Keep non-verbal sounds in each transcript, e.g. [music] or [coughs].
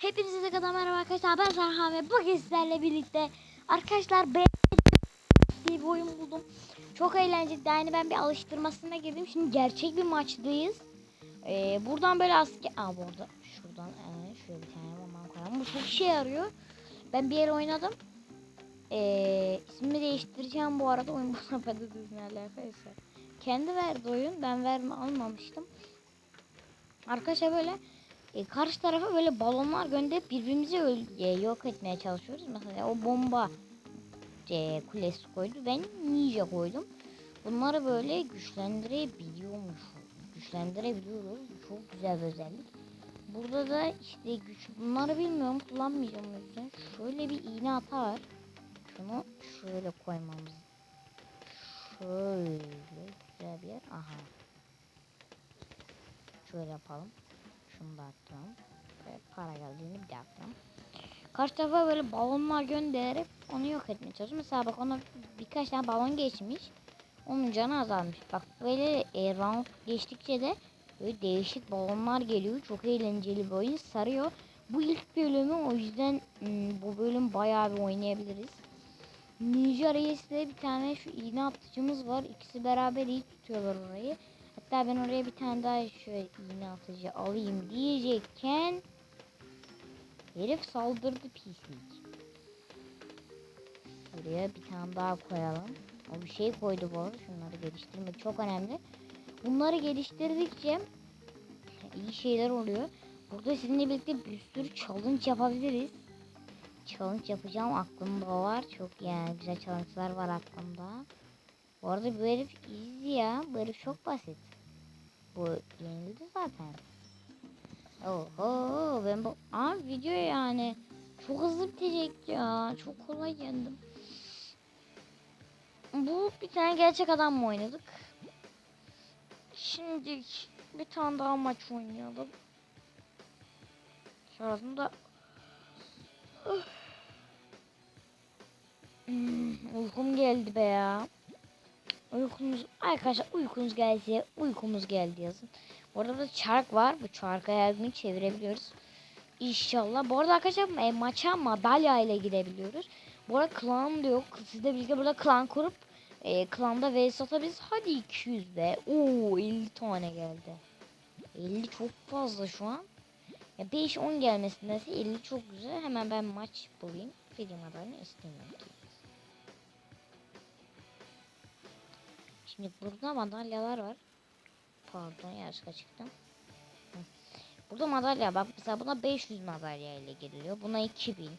Hepinize kadar merhaba arkadaşlar ben Serhan ve bugün sizlerle birlikte arkadaşlar ben diye bir oyun buldum. Çok eğlenceli. Yani ben bir alıştırmasına girdim. Şimdi gerçek bir maçtayız. Ee, buradan böyle asker... Aa bu arada şuradan ee, şöyle bir tane bomba koyalım. Bu çok işe yarıyor. Ben bir yer oynadım. Ee, ismimi değiştireceğim bu arada. Oyun patates ne alakaysa. Kendi verdi oyun. Ben verme almamıştım. Arkadaşlar böyle e, karşı tarafa böyle balonlar gönderip birbirimizi öl- e, yok etmeye çalışıyoruz. Mesela o bomba e, kulesi koydu. Ben ninja koydum. Bunları böyle güçlendirebiliyormuş. Güçlendirebiliyoruz. Çok güzel bir özellik. Burada da işte güç bunları bilmiyorum kullanmayacağım o yüzden. Şöyle bir iğne hata var. Şunu şöyle koymamız. Şöyle güzel bir yer. Aha. Şöyle yapalım. Şunu da attıralım. Ve para geldiğini bir de attıralım. Karşı tarafa böyle balonlar gönderip onu yok etmeye çalışıyor. Mesela bak ona birkaç tane balon geçmiş. Onun canı azalmış. Bak böyle e, round geçtikçe de böyle değişik balonlar geliyor. Çok eğlenceli bir oyun. Sarıyor. Bu ilk bölümü o yüzden hmm, bu bölüm bayağı bir oynayabiliriz. Ninja Reis'le bir tane şu iğne atıcımız var. İkisi beraber iyi tutuyorlar orayı. Hatta ben oraya bir tane daha şöyle iğne atıcı alayım diyecekken herif saldırdı pislik. Buraya bir tane daha koyalım. O bir şey koydu bu arada. Şunları geliştirmek çok önemli. Bunları geliştirdikçe iyi şeyler oluyor. Burada sizinle birlikte bir sürü challenge yapabiliriz. Challenge yapacağım aklımda var. Çok yani güzel challenge'lar var aklımda. Bu arada bu herif easy ya. Bu herif çok basit. Bu yenildi zaten. Oho ben bu Aa video yani çok hızlı bitecek ya. Çok kolay yendim. Bu bir tane gerçek adam mı oynadık? Şimdi bir tane daha maç oynayalım. Şurasında uykum geldi be ya. Uykunuz arkadaşlar uykunuz gelse uykumuz geldi yazın. Bu arada da çark var. Bu her gün çevirebiliyoruz. İnşallah. Bu arada arkadaşlar e, maça madalya ile gidebiliyoruz. Bu arada klan da yok. Sizle birlikte burada klan kurup e, klanda vs atabiliriz. Hadi 200 be. Oo 50 tane geldi. 50 çok fazla şu an. Ya 5-10 gelmesindense 50 çok güzel. Hemen ben maç bulayım. Madalya istemiyorum ki. Şimdi burada madalyalar var. Pardon yanlışlıkla çıktım. Burada madalya bak mesela buna 500 madalya ile giriliyor. Buna 2000.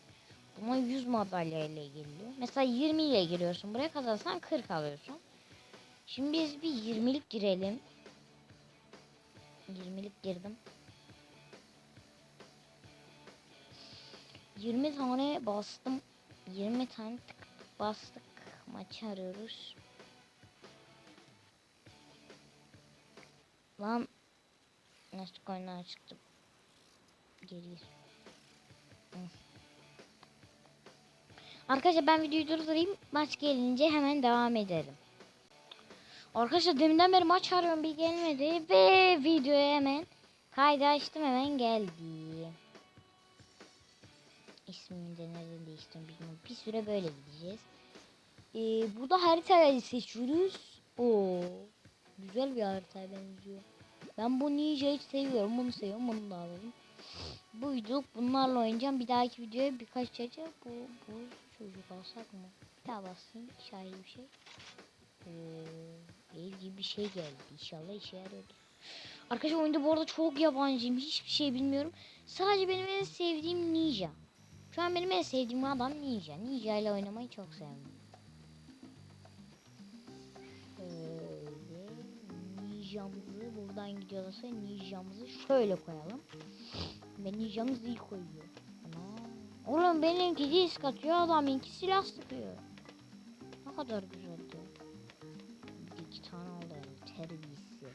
Buna 100 madalya ile giriliyor. Mesela 20 ile giriyorsun. Buraya kazansan 40 alıyorsun. Şimdi biz bir 20'lik girelim. 20'lik girdim. 20 tane bastım. 20 tane tık bastık. Maçı arıyoruz. Lan nasıl oyundan çıktım. Geri. Hı. Arkadaşlar ben videoyu durdurayım. Maç gelince hemen devam edelim. Arkadaşlar deminden beri maç arıyorum bir gelmedi ve videoya hemen kaydı açtım hemen geldi. İsmini de nereden değiştirdim bilmiyorum. Bir süre böyle gideceğiz. Ee, burada haritayı seçiyoruz. Oo, güzel bir haritaya benziyor. Ben bu ninja'yı seviyorum. Bunu seviyorum. Bunu da alalım. Bu videoluk bunlarla oynayacağım. Bir dahaki videoya birkaç çeçe bu, bu çocuk alsak mı? Bir daha basayım. Şahin bir şey. Ev gibi bir şey geldi. İnşallah işe yarıyordur. Arkadaşlar oyunda bu arada çok yabancıyım. Hiçbir şey bilmiyorum. Sadece benim en sevdiğim ninja. Şu an benim en sevdiğim adam ninja. Ninja ile oynamayı çok sevdim. Şöyle ninjamızı buradan gidiyorsa ninjamızı şöyle koyalım. Ve ninjamız iyi koyuyor. Ana. Oğlum benimki disk atıyor adamınki silah sıkıyor. Ne kadar güzeldi. İki tane oldu yani terbiyesi.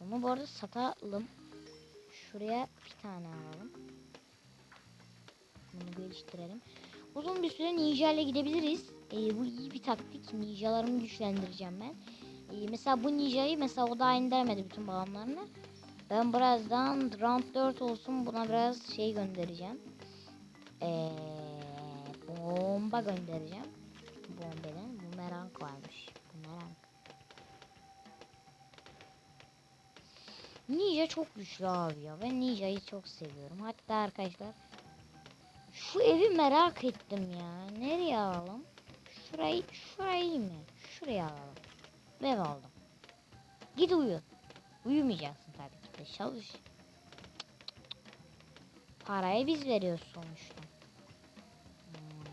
Ama bu arada satalım. Şuraya bir tane alalım. Bunu geliştirelim. Uzun bir süre ninja ile gidebiliriz. Ee, bu iyi bir taktik. Ninjalarımı güçlendireceğim ben. Ee, mesela bu ninjayı mesela o daha indiremedi bütün bağımlarını. Ben birazdan round 4 olsun buna biraz şey göndereceğim. Ee, bomba göndereceğim. Bombadan bu merak varmış. Bu merak. Ninja çok güçlü abi ya. Ben Ninja'yı çok seviyorum. Hatta arkadaşlar şu evi merak ettim ya. Nereye alalım? Şurayı, şurayı mı? Şuraya alalım. Ev aldım. Git uyu. Uyumayacaksın tabii ki de. Çalış. Parayı biz veriyoruz sonuçta. Hmm.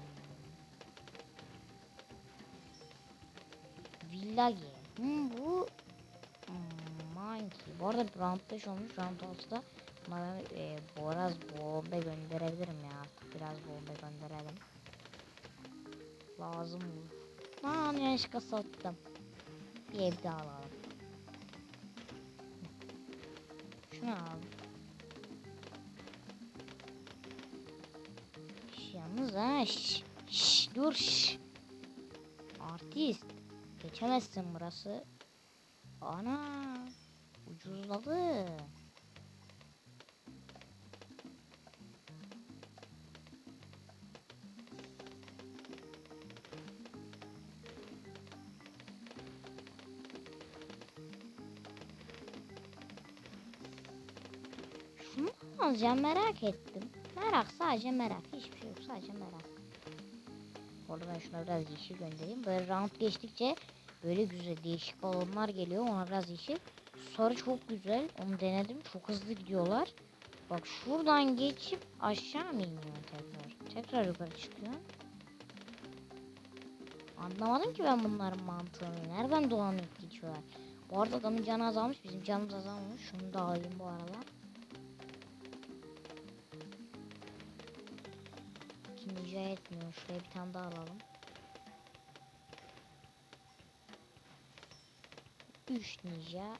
Village. Hmm, bu hmm, Monkey. Bu arada round 5 olmuş. Round 6'da buna ben e, biraz bomba gönderebilirim ya. Artık biraz bomba gönderelim. Lazım olur. Lan yanlışlıkla sattım. Bir ev daha alalım. Şunu al. Şş, Yalnız ha şş, dur şş. Artist. Geçemezsin burası. Ana. Ucuzladı. Alacağım merak ettim. Merak sadece merak. Hiçbir şey yok sadece merak. Orada ben şuna biraz yeşil göndereyim. Böyle round geçtikçe böyle güzel değişik balonlar geliyor. Ona biraz yeşil. Sarı çok güzel. Onu denedim. Çok hızlı gidiyorlar. Bak şuradan geçip aşağı mı iniyor tekrar? Tekrar yukarı çıkıyor. Anlamadım ki ben bunların mantığını. Nereden dolanıp geçiyorlar? Bu arada adamın canı azalmış. Bizim canımız azalmış. Şunu da alayım bu arada. İkinci etmiyor. Şuraya bir tane daha alalım. Üç ninja.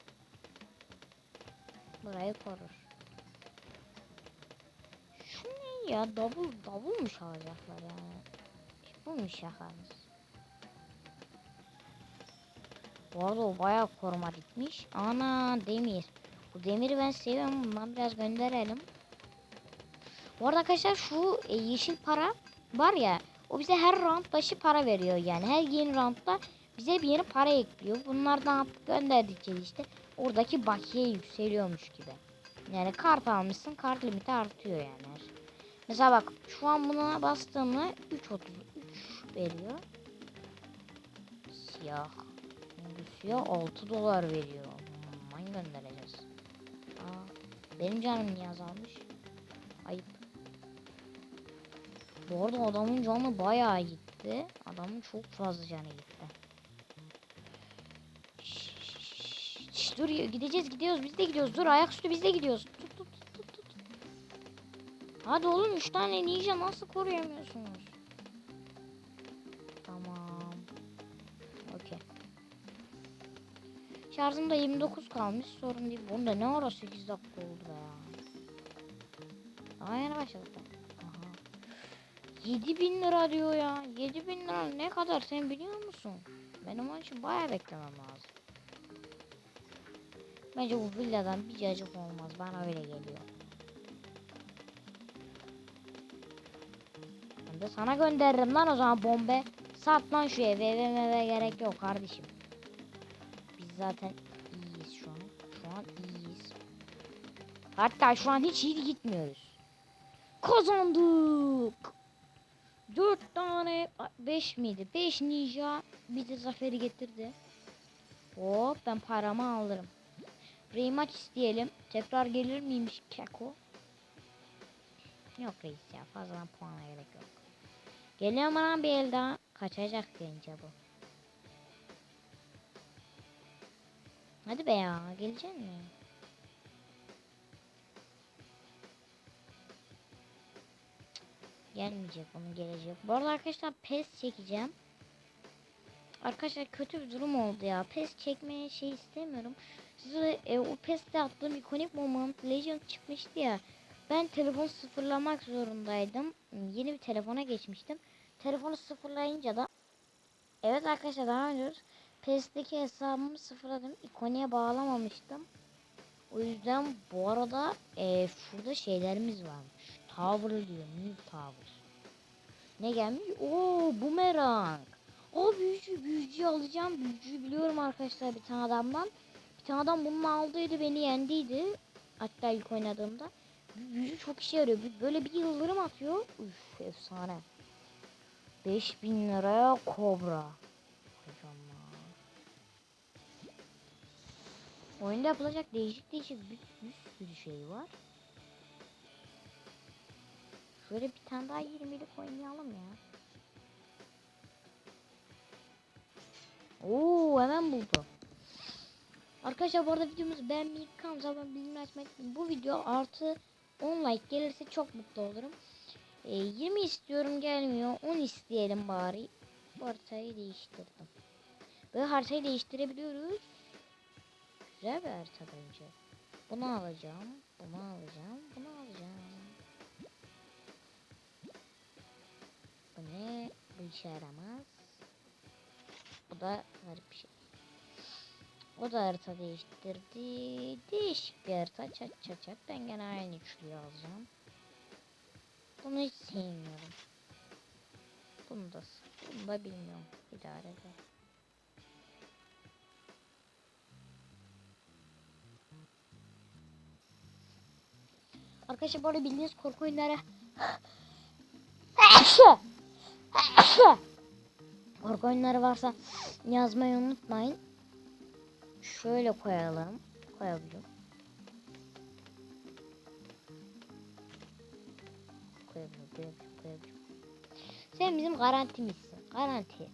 Burayı korur. Şu ne ya? Davul, davul mu çalacaklar yani? Bu mu şakanız? Bu arada o bayağı koruma dikmiş. Ana demir. Bu demiri ben seviyorum. Bundan biraz gönderelim. Bu arada arkadaşlar şu e, yeşil para var ya o bize her round başı para veriyor yani. Her yeni roundda bize bir yeni para ekliyor. Bunlardan gönderdikçe işte oradaki bakiye yükseliyormuş gibi. Yani kart almışsın kart limiti artıyor yani. Mesela bak şu an buna bastığımda 3.33 veriyor. Siyah. Bu siyah 6 dolar veriyor. Hmm, hangi göndereceğiz? Aa, benim canım niye azalmış? Ayıp. Bu arada adamın canı bayağı gitti. Adamın çok fazla canı gitti. Şşş, şşş, dur ya, gideceğiz gidiyoruz biz de gidiyoruz. Dur ayaküstü biz de gidiyoruz. Tut tut tut tut. Hadi oğlum 3 tane ninja nasıl koruyamıyorsunuz? Tamam. Okey. Şarjımda 29 kalmış sorun değil. Bunda ne ara 8 dakika oldu be ya. Daha yeni başladık da. Aha. 7000 lira diyor ya. 7000 lira ne kadar sen biliyor musun? Benim onun için bayağı beklemem lazım. Bence bu villadan bir cacık olmaz. Bana öyle geliyor. Ben de sana gönderirim lan o zaman bombe. Sat lan şu eve eve meve gerek yok kardeşim. Biz zaten iyiyiz şu an. Şu an iyiyiz. Hatta şu an hiç iyi gitmiyoruz. Kazandık. 4 tane 5 miydi? 5 ninja bize zaferi getirdi. Hop ben paramı alırım. Rematch isteyelim. Tekrar gelir miymiş Keko? Yok reis ya fazladan puana gerek yok. Geliyor bana bir el daha. Kaçacak bence bu. Hadi be ya gelecek mi? Gelmeyecek onun gelecek. Bu arada arkadaşlar pes çekeceğim. Arkadaşlar kötü bir durum oldu ya. Pes çekmeye şey istemiyorum. Size e, o PES'te attığım ikonik moment Legend çıkmıştı ya. Ben telefon sıfırlamak zorundaydım. Yeni bir telefona geçmiştim. Telefonu sıfırlayınca da Evet arkadaşlar daha önce PES'teki hesabımı sıfırladım. İkoniğe bağlamamıştım. O yüzden bu arada e, şurada şeylerimiz varmış. Tower diyor. New Tower. Ne gelmiş? Oo bumerang. O büyücü büyücüyü alacağım. Büyücüyü biliyorum arkadaşlar bir tane adamdan. Bir tane adam bunu aldıydı beni yendiydi. Hatta ilk oynadığımda. Büyücü çok işe yarıyor. Böyle bir yıldırım atıyor. Üf efsane. 5000 liraya kobra. Oyunda yapılacak değişik değişik bir, bir sürü şey var. Şöyle bir tane daha 20'lik oynayalım ya. Oo hemen buldu. Arkadaşlar bu arada videomuzu beğenmeyi, kanalımıza abone bildirim açmayı. Bu video artı 10 like gelirse çok mutlu olurum. E, 20 istiyorum gelmiyor. 10 isteyelim bari. Bu haritayı değiştirdim. Böyle haritayı değiştirebiliyoruz. Güzel bir harita bence. Bunu alacağım. Bunu alacağım. Bunu alacağım. Bu ne? Bu işe yaramaz. Bu da garip bir şey. O da harita değiştirdi. Değişik bir harita. Çat çat çat. Ben gene aynı üçlüyü alacağım. Bunu hiç sevmiyorum. Bunu da, bunu da bilmiyorum. İdare eder. Arkadaşlar bu arada bildiğiniz korku oyunları [gasps] [coughs] korku oyunları varsa yazmayı unutmayın. Şöyle koyalım. Koyabiliyorum. Koyabiliyorum, koyabiliyorum, koyabiliyorum. Sen bizim garantimizsin. Garanti.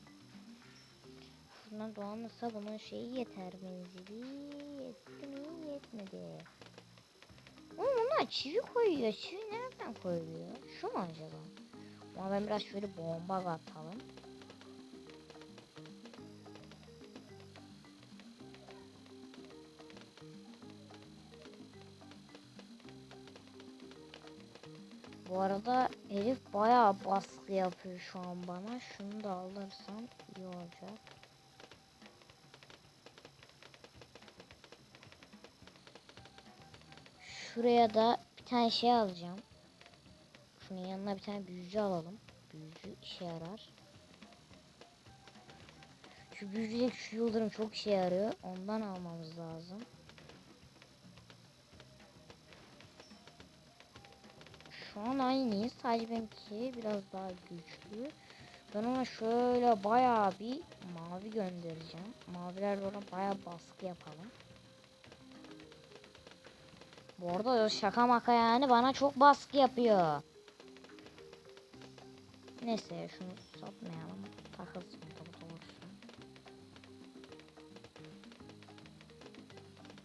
Şuradan doğanırsa bunun şeyi yeter menzili. Yetti mi? Yetmedi. Ama bunlar çivi koyuyor. Çivi nereden koyuyor? Şu mu acaba? Ama ben biraz şöyle bomba atalım. Bu arada herif bayağı baskı yapıyor şu an bana. Şunu da alırsam iyi olacak. Şuraya da bir tane şey alacağım. Şunun yanına bir tane büyücü alalım. Büyücü işe yarar. Şu büyücülük şu yıldırım çok işe yarıyor. Ondan almamız lazım. Şu an aynıyız. Sadece benimki biraz daha güçlü. Ben ona şöyle bayağı bir mavi göndereceğim. Mavilerle ona bayağı baskı yapalım. Bu arada şaka maka yani bana çok baskı yapıyor. Neyse şunu satmayalım. Takılsın burada olursun.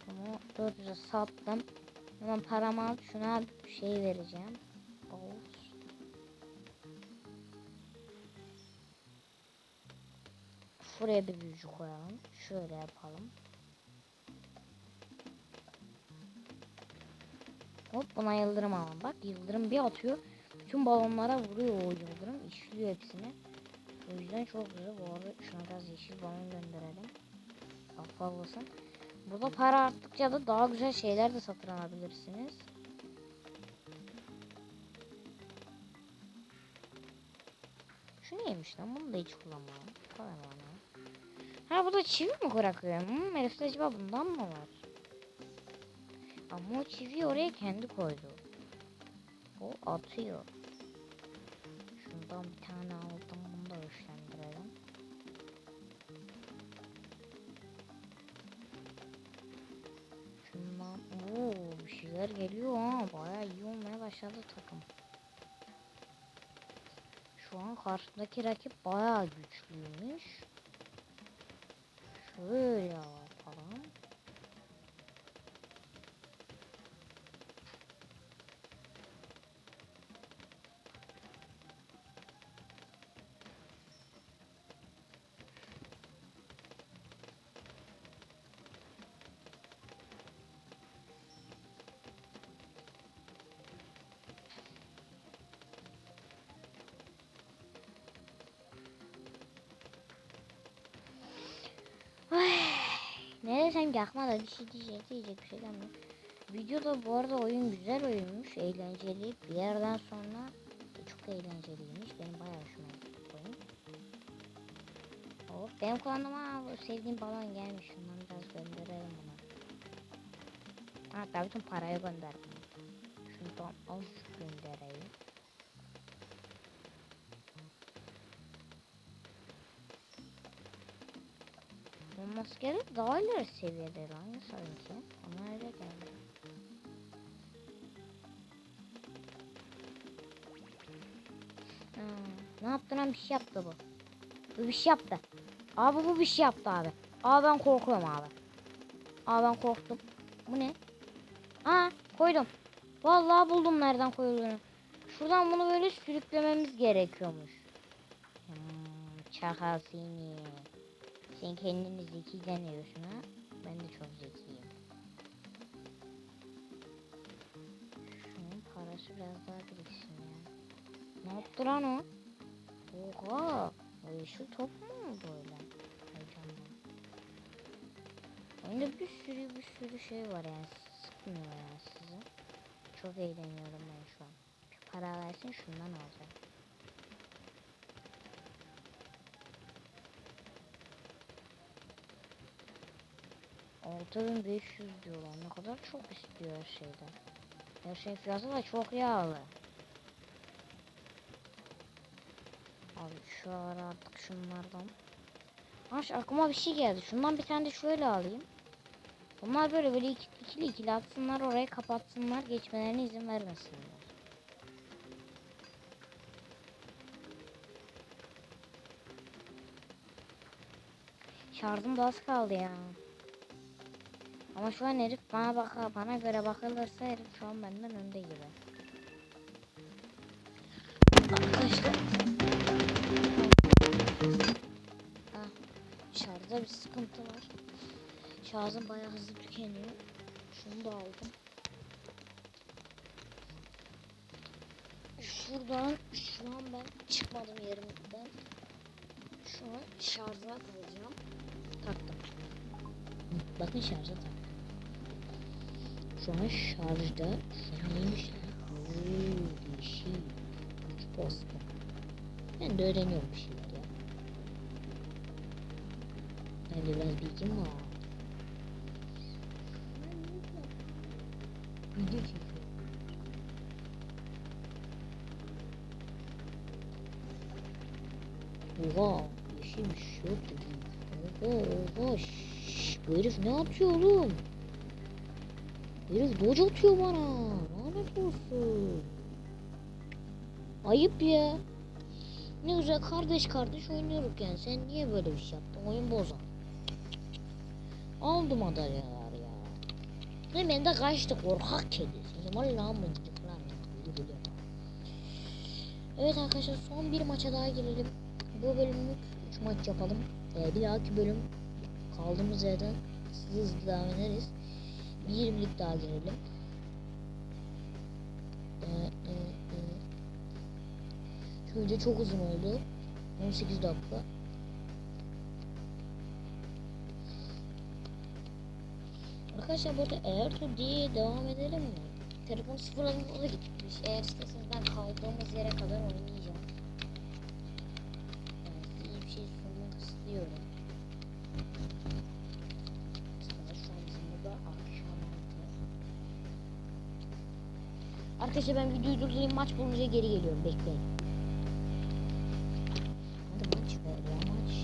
Bunu 400'e sattım. Hemen paramı alıp şuna bir şey vereceğim. Bows. Şuraya bir büyücü koyalım. Şöyle yapalım. Hop buna yıldırım alalım. Bak yıldırım bir atıyor. Bütün balonlara vuruyor o yıldırım. İşliyor hepsini. O yüzden çok güzel. Bu arada şuna biraz yeşil balon gönderelim. Daha fazlasın. Burada para arttıkça da daha güzel şeyler de satın alabilirsiniz. Şu neymiş lan? Bunu da hiç kullanmam. Koy bana. Ha burada çivi mi bırakıyor? Hmm, herifte acaba bundan mı var? Ama o çiviyi oraya kendi koydu. O atıyor. Şundan bir tane aldım. Bunu da güçlendirelim. Ooo bir şeyler geliyor ha. Bayağı iyi olmaya başladı takım. Şu an karşımdaki rakip bayağı güçlüymüş. Şöyle yapalım. Aklıma da bir şey diyecek, diyecek bir şey gelmiyor. Videoda bu arada oyun güzel oyunmuş. Eğlenceli. Bir yerden sonra çok eğlenceliymiş. Benim bayağı hoşuma gitti oyun. Hop benim kulağıma sevdiğim balon gelmiş. Şundan biraz gönderelim buna. Hatta bütün parayı gönderdim. Şundan az göndereyim. Bu maskeli daha ileri seviyede lan sanki. Ona öyle geldi. Ha, ne yaptı lan bir şey yaptı bu. Bu bir şey yaptı. Abi bu bir şey yaptı abi. Abi ben korkuyorum abi. Abi ben korktum. Bu ne? Aa koydum. Vallahi buldum nereden koyulduğunu. Şuradan bunu böyle sürüklememiz gerekiyormuş. Hmm, çakal seni. Sen kendini zeki zannediyorsun ha. Ben de çok zekiyim. Şunun parası biraz daha biriksin ya. Ne yaptı lan o? Oha. O yeşil top mu böyle? Heyecanlı. Oyunda bir sürü bir sürü şey var yani. Sıkmıyor ya sizi. Çok eğleniyorum ben şu an. Bir para versin şundan alacağım. Altı bin beş yüz diyorlar. Ne kadar çok istiyor her şeyden. Her şey fiyatı da çok yağlı. Abi şu ara artık şunlardan. Ha şu aklıma bir şey geldi. Şundan bir tane de şöyle alayım. Bunlar böyle böyle iki- ikili ikili atsınlar oraya kapatsınlar geçmelerine izin vermesinler. Şarjım da az kaldı ya. Ama şu an herif bana baka bana göre bakılırsa herif şu an benden önde gibi. Arkadaşlar. Ah, şarjda bir sıkıntı var. Şarjım bayağı hızlı tükeniyor. Şunu da aldım. Şuradan şu an ben çıkmadım yerimden. Şu an şarjına takacağım. Taktım. Bakın şarja taktım. Şu an şarjda. Şu an değişik. Güç bastı. Ben de öğreniyorum bir şeyler ya. Ben de biraz bilgim var. Video çekiyorum. Oha, yeşilmiş yok dedi. Oha, oha, şşş, bu herif ne atıyor oğlum? Herif doge atıyor bana. Lanet olsun. Ayıp ya. Ne güzel kardeş kardeş oynuyoruz yani. Sen niye böyle bir şey yaptın? Oyun bozan. Aldım madalyalar ya. Ne ben de kaçtı korkak kedi. Seni valla mıncık lan. Evet arkadaşlar son bir maça daha girelim. Bu bölümlük 3 maç yapalım. Ee, bir dahaki bölüm kaldığımız yerden hızlı hızlı devam ederiz. Bir 20'lik daha girelim. Ee, e, e. Şu video çok uzun oldu. 18 dakika. Arkadaşlar burada eğer tur diye devam edelim mi? Telefon sıfırlanmalı gitmiş. Eğer isterseniz ben kaldığımız yere kadar oynayacağım. Yani iyi bir şey sunmak istiyorum. Arkadaşlar ben videoyu durdurayım maç bulunca geri geliyorum bekleyin. Hadi maç ver ya maç.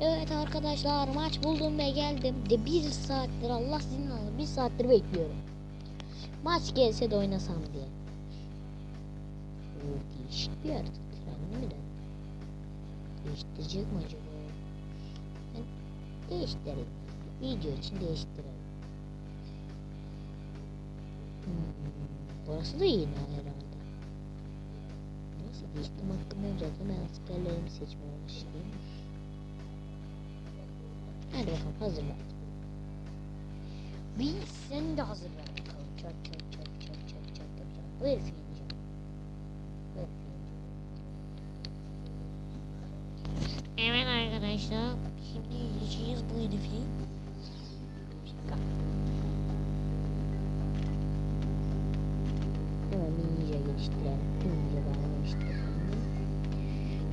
Evet arkadaşlar maç buldum ve geldim. De bir saattir Allah sizin alın bir saattir bekliyorum. Maç gelse de oynasam diye. Oo, değişik bir harita. Trenli mi de? Değiştirecek mi acaba? Ben değiştirelim. Video için değiştirelim. Burası da yine herhalde. Neyse değiştim hakkım zaten ben askerlerimi seçmeye başlayayım. Hadi bakalım hazırlan. Bir sen de hazırlan bakalım. Çat çat çat çat çat çat yapacağım. Bu herifi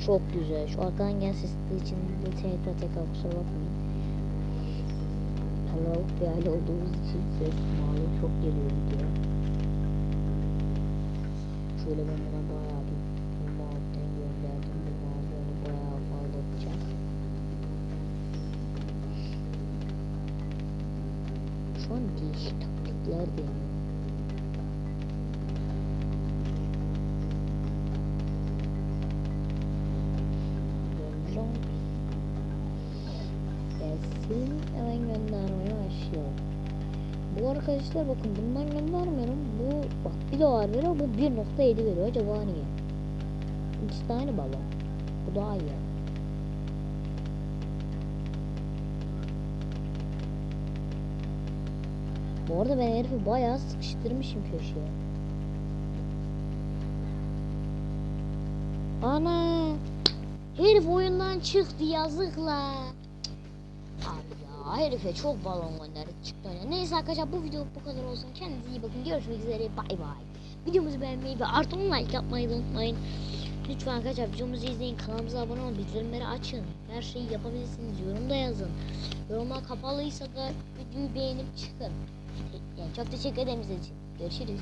çok güzel. Şu arkadan gelen ses için tekrar tekrar kusura bakmayın. Kalabalık bir aile olduğumuz için ses malum çok geliyor videoya. Şöyle ben buna bayağı bir bu gönderdim. Bu mağaza onu bayağı fazla yapacak. Şu an değişik taktikler deniyor. Arkadaşlar bakın bundan göndermiyorum. Bu bak bir dolar veriyor bu 1.7 veriyor. Acaba niye? İkisi de balon. Bu daha iyi. Bu arada ben herifi bayağı sıkıştırmışım köşeye. Ana! Herif oyundan çıktı yazıkla. Abi ya herife çok balon gönderdik. Neyse arkadaşlar bu video bu kadar olsun. Kendinize iyi bakın. Görüşmek üzere. Bay bay. Videomuzu beğenmeyi ve artı 10 like yapmayı unutmayın. Lütfen arkadaşlar videomuzu izleyin. Kanalımıza abone olun. Bildirimleri açın. Her şeyi yapabilirsiniz. Yorumda yazın. Yorumlar kapalıysa da videoyu beğenip çıkın. Yani çok teşekkür ederim için. Görüşürüz.